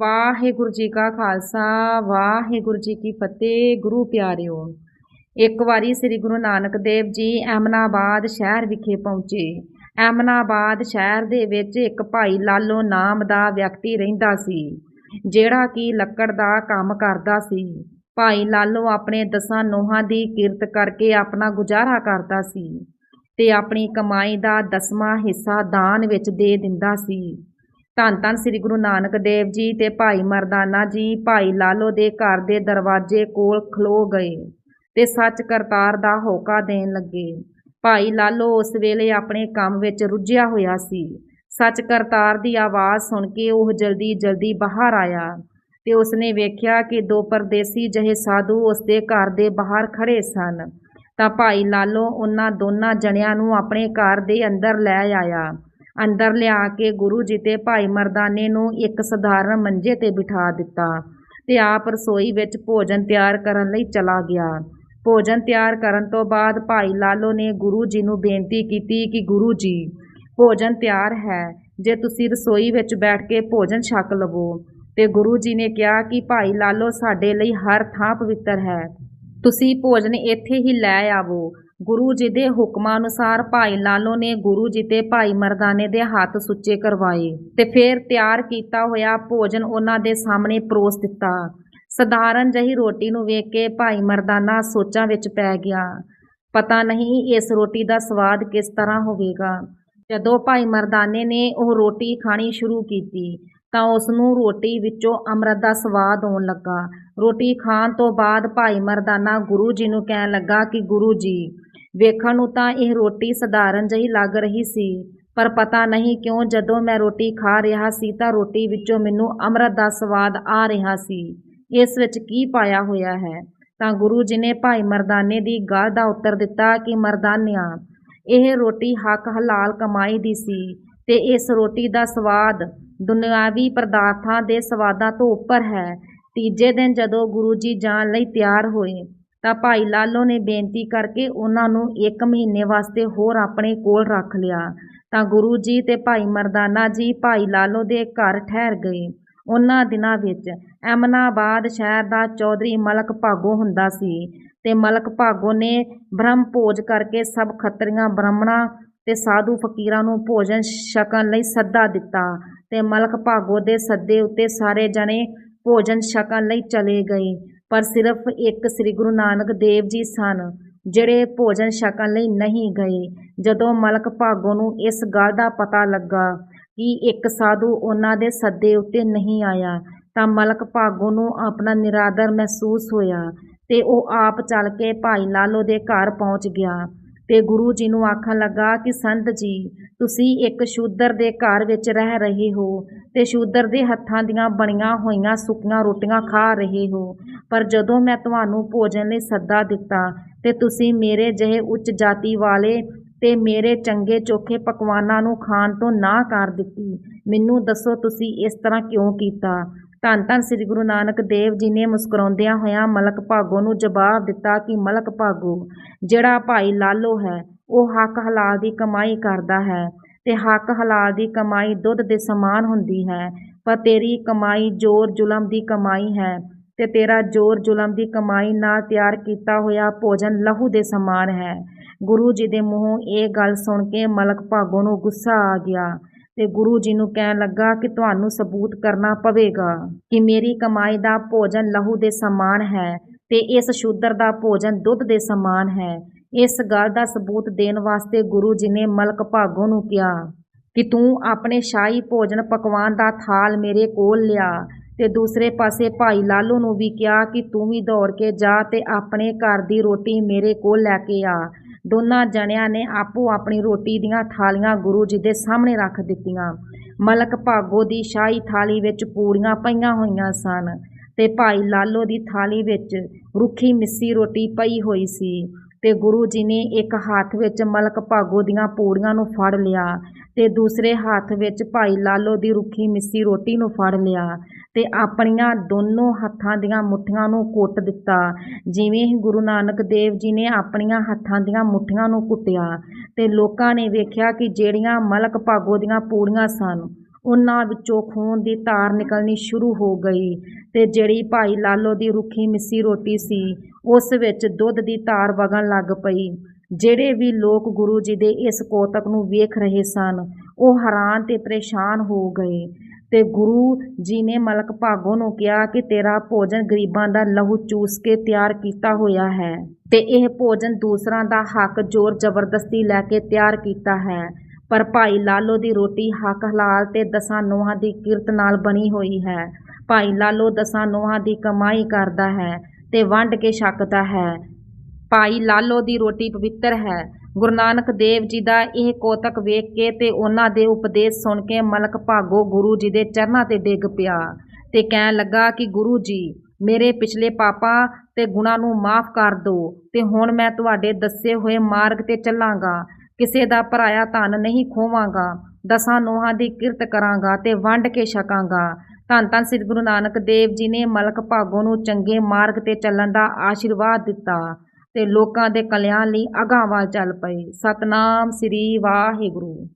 ਵਾਹਿਗੁਰੂ ਜੀ ਕਾ ਖਾਲਸਾ, ਵਾਹਿਗੁਰੂ ਜੀ ਕੀ ਫਤਿਹ, ਗੁਰੂ ਪਿਆਰਿਓ। ਇੱਕ ਵਾਰੀ ਸ੍ਰੀ ਗੁਰੂ ਨਾਨਕ ਦੇਵ ਜੀ ਅਹਿਮਨਾਬਾਦ ਸ਼ਹਿਰ ਵਿਖੇ ਪਹੁੰਚੇ। ਅਹਿਮਨਾਬਾਦ ਸ਼ਹਿਰ ਦੇ ਵਿੱਚ ਇੱਕ ਭਾਈ ਲਾਲੋ ਨਾਮ ਦਾ ਵਿਅਕਤੀ ਰਹਿੰਦਾ ਸੀ, ਜਿਹੜਾ ਕਿ ਲੱਕੜ ਦਾ ਕੰਮ ਕਰਦਾ ਸੀ। ਭਾਈ ਲਾਲੋ ਆਪਣੇ ਦਸਾਂ ਨੋਹਾਂ ਦੀ ਕਿਰਤ ਕਰਕੇ ਆਪਣਾ ਗੁਜ਼ਾਰਾ ਕਰਦਾ ਸੀ ਤੇ ਆਪਣੀ ਕਮਾਈ ਦਾ ਦਸਵਾਂ ਹਿੱਸਾ ਦਾਨ ਵਿੱਚ ਦੇ ਦਿੰਦਾ ਸੀ। ਧੰਨ ਧੰਨ ਸ੍ਰੀ ਗੁਰੂ ਨਾਨਕ ਦੇਵ ਜੀ ਤੇ ਭਾਈ ਮਰਦਾਨਾ ਜੀ, ਭਾਈ ਲਾਲੋ ਦੇ ਘਰ ਦੇ ਦਰਵਾਜ਼ੇ ਕੋਲ ਖਲੋ ਗਏ ਤੇ ਸੱਚ ਕਰਤਾਰ ਦਾ ਹੋਕਾ ਦੇਣ ਲੱਗੇ। ਭਾਈ ਲਾਲੋ ਉਸ ਵੇਲੇ ਆਪਣੇ ਕੰਮ ਵਿੱਚ ਰੁੱਝਿਆ ਹੋਇਆ ਸੀ। ਸੱਚ ਕਰਤਾਰ ਦੀ ਆਵਾਜ਼ ਸੁਣ ਕੇ ਉਹ ਜਲਦੀ ਜਲਦੀ ਬਾਹਰ ਆਇਆ ਤੇ ਉਸਨੇ ਵੇਖਿਆ ਕਿ ਦੋ ਪਰਦੇਸੀ ਜਿਹੇ ਸਾਧੂ ਉਸਦੇ ਘਰ ਦੇ ਬਾਹਰ ਖੜੇ ਸਨ। ਤਾਂ ਭਾਈ ਲਾਲੋ ਉਹਨਾਂ ਦੋਨਾਂ ਜਣਿਆਂ ਨੂੰ ਆਪਣੇ ਘਰ ਦੇ ਅੰਦਰ ਲੈ ਆਇਆ। ਅੰਦਰ ਲਿਆ ਕੇ ਗੁਰੂ ਜੀ ਤੇ ਭਾਈ ਮਰਦਾਨੇ ਨੂੰ ਇੱਕ ਸਧਾਰਨ ਮੰਜੇ ਤੇ ਬਿਠਾ ਦਿੱਤਾ ਤੇ ਆਪ ਰਸੋਈ ਵਿੱਚ ਭੋਜਨ ਤਿਆਰ ਕਰਨ ਲਈ ਚਲਾ ਗਿਆ। ਭੋਜਨ ਤਿਆਰ ਕਰਨ ਤੋਂ ਬਾਅਦ ਭਾਈ ਲਾਲੋ ਨੇ ਗੁਰੂ ਜੀ ਨੂੰ ਬੇਨਤੀ ਕੀਤੀ ਕਿ ਗੁਰੂ ਜੀ, ਭੋਜਨ ਤਿਆਰ ਹੈ, ਜੇ ਤੁਸੀਂ ਰਸੋਈ ਵਿੱਚ ਬੈਠ ਕੇ ਭੋਜਨ ਛਕ ਲਵੋ। ਤੇ ਗੁਰੂ ਜੀ ਨੇ ਕਿਹਾ ਕਿ ਭਾਈ ਲਾਲੋ ਸਾਡੇ ਲਈ ਹਰ ਥਾਂ ਪਵਿੱਤਰ ਹੈ। ਤੁਸੀਂ ਭੋਜਨ ਇੱਥੇ ਹੀ ਲੈ ਆਵੋ। ਗੁਰੂ ਜੀ ਦੇ ਹੁਕਮਾਂ ਅਨੁਸਾਰ ਭਾਈ ਲਾਲੋ ਨੇ ਗੁਰੂ ਜੀ ਤੇ ਭਾਈ ਮਰਦਾਨੇ ਦੇ ਹੱਥ ਸੁੱਚੇ ਕਰਵਾਏ ਤੇ ਫਿਰ ਤਿਆਰ ਕੀਤਾ ਹੋਇਆ ਭੋਜਨ ਉਹਨਾਂ ਦੇ ਸਾਹਮਣੇ ਪਰੋਸ ਦਿੱਤਾ। ਸਧਾਰਨ ਜਹੀ ਰੋਟੀ ਨੂੰ ਵੇਖ ਕੇ ਭਾਈ ਮਰਦਾਨਾ ਸੋਚਾਂ ਵਿੱਚ ਪੈ ਗਿਆ। ਪਤਾ ਨਹੀਂ ਇਸ ਰੋਟੀ ਦਾ ਸਵਾਦ ਕਿਸ ਤਰ੍ਹਾਂ ਹੋਵੇਗਾ। ਜਦੋਂ ਭਾਈ ਮਰਦਾਨੇ ਨੇ ਉਹ ਰੋਟੀ ਖਾਣੀ ਸ਼ੁਰੂ ਕੀਤੀ ਤਾਂ ਉਸ ਨੂੰ ਰੋਟੀ ਵਿੱਚੋਂ ਅੰਮ੍ਰਿਤ ਦਾ ਸਵਾਦ ਆਉਣ ਲੱਗਾ। ਰੋਟੀ ਖਾਣ ਤੋਂ ਬਾਅਦ ਭਾਈ ਮਰਦਾਨਾ ਗੁਰੂ ਜੀ ਨੂੰ ਕਹਿਣ ਲੱਗਾ ਕਿ ਗੁਰੂ ਜੀ, ਵੇਖਣ ਨੂੰ ਤਾਂ ਇਹ ਰੋਟੀ ਸਧਾਰਨ ਜਿਹੀ ਲੱਗ ਰਹੀ ਸੀ, ਪਰ ਪਤਾ ਨਹੀਂ ਕਿਉਂ ਜਦੋਂ ਮੈਂ ਰੋਟੀ ਖਾ ਰਿਹਾ ਸੀ ਤਾਂ ਰੋਟੀ ਵਿੱਚੋਂ ਮੈਨੂੰ ਅੰਮ੍ਰਿਤ ਦਾ ਸਵਾਦ ਆ ਰਿਹਾ ਸੀ। ਇਸ ਵਿੱਚ ਕੀ ਪਾਇਆ ਹੋਇਆ ਹੈ? ਤਾਂ ਗੁਰੂ ਜੀ ਨੇ ਭਾਈ ਮਰਦਾਨੇ ਦੀ ਗੱਲ ਦਾ ਉੱਤਰ ਦਿੱਤਾ ਕਿ ਮਰਦਾਨਿਆਂ, ਇਹ ਰੋਟੀ ਹੱਕ ਹਲਾਲ ਕਮਾਈ ਦੀ ਸੀ ਤੇ ਇਸ ਰੋਟੀ ਦਾ ਸਵਾਦ ਦੁਨਿਆਵੀ ਪਦਾਰਥਾਂ ਦੇ ਸਵਾਦਾਂ ਤੋਂ ਉੱਪਰ ਹੈ। ਤੀਜੇ ਦਿਨ ਜਦੋਂ ਗੁਰੂ ਜੀ ਜਾਣ ਲਈ ਤਿਆਰ ਹੋਏ, ਤਾਂ ਭਾਈ ਲਾਲੋ ਨੇ ਬੇਨਤੀ ਕਰਕੇ ਉਹਨਾਂ ਨੂੰ ਇੱਕ ਮਹੀਨੇ ਵਾਸਤੇ ਹੋਰ ਆਪਣੇ ਕੋਲ ਰੱਖ ਲਿਆ। ਤਾਂ ਗੁਰੂ ਜੀ ਤੇ ਭਾਈ ਮਰਦਾਨਾ ਜੀ ਭਾਈ ਲਾਲੋ ਦੇ ਘਰ ਠਹਿਰ ਗਏ। ਉਹਨਾਂ ਦਿਨਾਂ ਵਿੱਚ ਐਮਨਾਬਾਦ ਸ਼ਹਿਰ ਦਾ ਚੌਧਰੀ ਮਲਕ ਭਾਗੋ ਹੁੰਦਾ ਸੀ ਤੇ ਮਲਕ ਭਾਗੋ ਨੇ ਬ੍ਰਹਮ ਭੋਜ ਕਰਕੇ ਸਭ ਖੱਤਰੀਆਂ, ਬ੍ਰਾਹਮਣਾਂ ਤੇ ਸਾਧੂ ਫਕੀਰਾਂ ਨੂੰ ਭੋਜਨ ਛਕਣ ਲਈ ਸੱਦਾ ਦਿੱਤਾ। ਤੇ ਮਲਕ ਭਾਗੋ ਦੇ ਸੱਦੇ ਉੱਤੇ ਸਾਰੇ ਜਣੇ ਭੋਜਨ ਛਕਣ ਲਈ ਚਲੇ ਗਏ। ਪਰ ਸਿਰਫ ਇੱਕ ਸ੍ਰੀ ਗੁਰੂ ਨਾਨਕ ਦੇਵ ਜੀ ਸਨ, ਜਿਹੜੇ ਭੋਜਨ ਛਕਣ ਲਈ ਨਹੀਂ ਗਏ। ਜਦੋਂ ਮਲਕ ਭਾਗੋ ਨੂੰ ਇਸ ਗੱਲ ਦਾ ਪਤਾ ਲੱਗਾ ਕਿ ਇੱਕ ਸਾਧੂ ਉਹਨਾਂ ਦੇ ਸੱਦੇ ਉੱਤੇ ਨਹੀਂ ਆਇਆ, ਤਾਂ ਮਲਕ ਭਾਗੋ ਨੂੰ ਆਪਣਾ ਨਿਰਾਦਰ ਮਹਿਸੂਸ ਹੋਇਆ ਤੇ ਉਹ ਆਪ ਚੱਲ ਕੇ ਭਾਈ ਲਾਲੋ ਦੇ ਘਰ ਪਹੁੰਚ ਗਿਆ। ਤੇ ਗੁਰੂ ਜੀ ਨੂੰ ਆਖਣ ਲੱਗਾ ਕਿ ਸੰਤ ਜੀ, ਤੁਸੀਂ ਇੱਕ ਸ਼ੂਦਰ ਦੇ ਘਰ ਵਿੱਚ ਰਹਿ ਰਹੇ ਹੋ ਤੇ ਸ਼ੂਦਰ ਦੇ ਹੱਥਾਂ ਦੀਆਂ ਬਣੀਆਂ ਹੋਈਆਂ ਸੁੱਕੀਆਂ ਰੋਟੀਆਂ ਖਾ ਰਹੇ ਹੋ। ਪਰ ਜਦੋਂ ਮੈਂ ਤੁਹਾਨੂੰ ਭੋਜਨ ਲਈ ਸੱਦਾ ਦਿੱਤਾ ਤੇ ਤੁਸੀਂ ਮੇਰੇ ਜਿਹੇ ਉੱਚ ਜਾਤੀ ਵਾਲੇ ਤੇ ਮੇਰੇ ਚੰਗੇ ਚੋਖੇ ਪਕਵਾਨਾਂ ਨੂੰ ਖਾਣ ਤੋਂ ਨਾ ਕਰ ਦਿੱਤੀ, ਮੈਨੂੰ ਦੱਸੋ ਤੁਸੀਂ ਇਸ ਤਰ੍ਹਾਂ ਕਿਉਂ ਕੀਤਾ? ਧੰਨ ਧੰਨ ਸ੍ਰੀ ਗੁਰੂ ਨਾਨਕ ਦੇਵ ਜੀ ਨੇ ਮੁਸਕਰਾਉਂਦਿਆਂ ਹੋਇਆਂ ਮਲਕ ਭਾਗੋ ਨੂੰ ਜਵਾਬ ਦਿੱਤਾ ਕਿ ਮਲਕ ਭਾਗੋ, ਜਿਹੜਾ ਭਾਈ ਲਾਲੋ ਹੈ, ਉਹ ਹੱਕ ਹਲਾਲ ਦੀ ਕਮਾਈ ਕਰਦਾ ਹੈ ਤੇ ਹੱਕ ਹਲਾਲ ਦੀ ਕਮਾਈ ਦੁੱਧ ਦੇ ਸਮਾਨ ਹੁੰਦੀ ਹੈ, ਪਰ ਤੇਰੀ ਕਮਾਈ ਜ਼ੋਰ ਜ਼ੁਲਮ ਦੀ ਕਮਾਈ ਹੈ ਤੇ ਤੇਰਾ ਜ਼ੋਰ ਜ਼ੁਲਮ ਦੀ ਕਮਾਈ ਨਾਲ ਤਿਆਰ ਕੀਤਾ ਹੋਇਆ ਭੋਜਨ ਲਹੂ ਦੇ ਸਮਾਨ ਹੈ। ਗੁਰੂ ਜੀ ਦੇ ਮੂੰਹੋਂ ਇਹ ਗੱਲ ਸੁਣ ਕੇ ਮਲਕ ਭਾਗੋ ਨੂੰ ਗੁੱਸਾ ਆ ਗਿਆ। ਤੇ ਗੁਰੂ ਜੀ ਨੂੰ ਕਹਿਣ ਲੱਗਾ ਕਿ ਤੁਹਾਨੂੰ ਸਬੂਤ ਕਰਨਾ ਪਵੇਗਾ ਕਿ ਮੇਰੀ ਕਮਾਈ ਦਾ ਭੋਜਨ ਲਹੂ ਦੇ ਸਮਾਨ ਹੈ ਤੇ ਇਸ ਸ਼ੂਦਰ ਦਾ ਭੋਜਨ ਦੁੱਧ ਦੇ ਸਮਾਨ ਹੈ। ਇਸ ਗੱਲ ਦਾ ਸਬੂਤ ਦੇਣ ਵਾਸਤੇ ਗੁਰੂ ਜੀ ਨੇ ਮਲਕ ਭਾਗੋ ਨੂੰ ਕਿਹਾ ਕਿ ਤੂੰ ਆਪਣੇ ਸ਼ਾਹੀ ਭੋਜਨ ਪਕਵਾਨ ਦਾ ਥਾਲ ਮੇਰੇ ਕੋਲ ਲਿਆ ਤੇ ਦੂਸਰੇ ਪਾਸੇ ਭਾਈ ਲਾਲੂ ਨੂੰ ਵੀ ਕਿਹਾ ਕਿ ਤੂੰ ਵੀ ਦੌੜ ਕੇ ਜਾ ਤੇ ਆਪਣੇ ਘਰ ਦੀ ਰੋਟੀ ਮੇਰੇ ਕੋਲ ਲੈ ਕੇ ਆ। ਦੋਨਾਂ ਜਣਿਆਂ ਨੇ ਆਪੋ ਆਪਣੀ ਰੋਟੀ ਦੀਆਂ ਥਾਲੀਆਂ ਗੁਰੂ ਜੀ ਦੇ ਸਾਹਮਣੇ ਰੱਖ ਦਿੱਤੀਆਂ। ਮਲਕ ਭਾਗੋ ਦੀ ਸ਼ਾਹੀ ਥਾਲੀ ਵਿੱਚ ਪੂੜੀਆਂ ਪਈਆਂ ਹੋਈਆਂ ਸਨ ਤੇ ਭਾਈ ਲਾਲੋ ਦੀ ਥਾਲੀ ਵਿੱਚ ਰੁੱਖੀ ਮਿੱਸੀ ਰੋਟੀ ਪਈ ਹੋਈ ਸੀ ਤੇ ਗੁਰੂ ਜੀ ਨੇ ਇੱਕ ਹੱਥ ਵਿੱਚ ਮਲਕ ਭਾਗੋ ਦੀਆਂ ਪੂੜੀਆਂ ਨੂੰ ਫੜ ਲਿਆ ਤੇ ਦੂਸਰੇ ਹੱਥ ਵਿੱਚ ਭਾਈ ਲਾਲੋ ਦੀ ਰੁੱਖੀ ਮਿੱਸੀ ਰੋਟੀ ਨੂੰ ਫੜ ਲਿਆ ਤੇ ਆਪਣੀਆਂ ਦੋਨੋਂ ਹੱਥਾਂ ਦੀਆਂ ਮੁੱਠੀਆਂ ਨੂੰ ਕੁੱਟ ਦਿੱਤਾ। ਜਿਵੇਂ ਹੀ ਗੁਰੂ ਨਾਨਕ ਦੇਵ ਜੀ ਨੇ ਆਪਣੀਆਂ ਹੱਥਾਂ ਦੀਆਂ ਮੁੱਠੀਆਂ ਨੂੰ ਕੁੱਟਿਆ ਅਤੇ ਲੋਕਾਂ ਨੇ ਵੇਖਿਆ ਕਿ ਜਿਹੜੀਆਂ ਮਲਕ ਭਾਗੋ ਦੀਆਂ ਪੂੜੀਆਂ ਸਨ, ਉਹਨਾਂ ਵਿੱਚੋਂ ਖੂਨ ਦੀ ਧਾਰ ਨਿਕਲਣੀ ਸ਼ੁਰੂ ਹੋ ਗਈ ਅਤੇ ਜਿਹੜੀ ਭਾਈ ਲਾਲੋ ਦੀ ਰੁੱਖੀ ਮਿੱਸੀ ਰੋਟੀ ਸੀ, ਉਸ ਵਿੱਚ ਦੁੱਧ ਦੀ ਧਾਰ ਵਗਣ ਲੱਗ ਪਈ। ਜਿਹੜੇ ਵੀ ਲੋਕ ਗੁਰੂ ਜੀ ਦੇ ਇਸ ਕੋਤਕ ਨੂੰ ਵੇਖ ਰਹੇ ਸਨ, ਉਹ ਹੈਰਾਨ ਤੇ ਪਰੇਸ਼ਾਨ ਹੋ ਗਏ। ਤੇ ਗੁਰੂ ਜੀ ਨੇ ਮਲਕ ਭਾਗੋ ਨੂੰ ਕਿਹਾ ਕਿ ਤੇਰਾ ਭੋਜਨ ਗਰੀਬਾਂ ਦਾ ਲਹੂ ਚੂਸ ਕੇ ਤਿਆਰ ਕੀਤਾ ਹੋਇਆ ਹੈ ਤੇ ਇਹ ਭੋਜਨ ਦੂਸਰਾਂ ਦਾ ਹੱਕ ਜ਼ੋਰ ਜ਼ਬਰਦਸਤੀ ਲੈ ਕੇ ਤਿਆਰ ਕੀਤਾ ਹੈ। ਪਰ ਭਾਈ ਲਾਲੋ ਦੀ ਰੋਟੀ ਹੱਕ ਹਲਾਲ ਤੇ ਦਸਾਂ ਨੋਹਾਂ ਦੀ ਕਿਰਤ ਨਾਲ ਬਣੀ ਹੋਈ ਹੈ। ਭਾਈ ਲਾਲੋ ਦਸਾਂ ਨੋਹਾਂ ਦੀ ਕਮਾਈ ਕਰਦਾ ਹੈ ਤੇ ਵੰਡ ਕੇ ਛਕਦਾ ਹੈ। ਭਾਈ ਲਾਲੋ ਦੀ ਰੋਟੀ ਪਵਿੱਤਰ ਹੈ। ਗੁਰੂ ਨਾਨਕ ਦੇਵ ਜੀ ਦਾ ਇਹ ਕੋਤਕ ਵੇਖ ਕੇ ਤੇ ਉਹਨਾਂ ਦੇ ਉਪਦੇਸ਼ ਸੁਣ ਕੇ ਮਲਕ ਭਾਗੋ ਗੁਰੂ ਜੀ ਦੇ ਚਰਨਾਂ ਤੇ ਡਿੱਗ ਪਿਆ ਤੇ ਕਹਿਣ ਲੱਗਾ ਕਿ ਗੁਰੂ ਜੀ, ਮੇਰੇ ਪਿਛਲੇ ਪਾਪਾਂ ਤੇ ਗੁਨਾਹ ਨੂੰ ਮਾਫ ਕਰ ਦਿਓ ਤੇ ਹੁਣ ਮੈਂ ਤੁਹਾਡੇ ਦੱਸੇ ਹੋਏ ਮਾਰਗ ਤੇ ਚੱਲਾਂਗਾ, ਕਿਸੇ ਦਾ ਭਰਾਇਆ ਧਨ ਨਹੀਂ ਖੋਵਾਂਗਾ, ਦਸਾਂ ਨੋਹਾਂ ਦੀ ਕਿਰਤ ਕਰਾਂਗਾ ਤੇ ਵੰਡ ਕੇ ਛਕਾਂਗਾ। ਧੰਨ ਧੰਨ ਸ੍ਰੀ ਗੁਰੂ ਨਾਨਕ ਦੇਵ ਜੀ ਨੇ ਮਲਕ ਭਾਗੋ ਨੂੰ ਚੰਗੇ ਮਾਰਗ ਤੇ ਚੱਲਣ ਦਾ ਆਸ਼ੀਰਵਾਦ ਦਿੱਤਾ। ਅਤੇ ਲੋਕਾਂ ਦੇ ਕਲਿਆਣ ਲਈ ਅਗਾਂਹ ਵੱਲ ਚੱਲ ਪਏ। ਸਤਨਾਮ ਸ੍ਰੀ ਵਾਹਿਗੁਰੂ।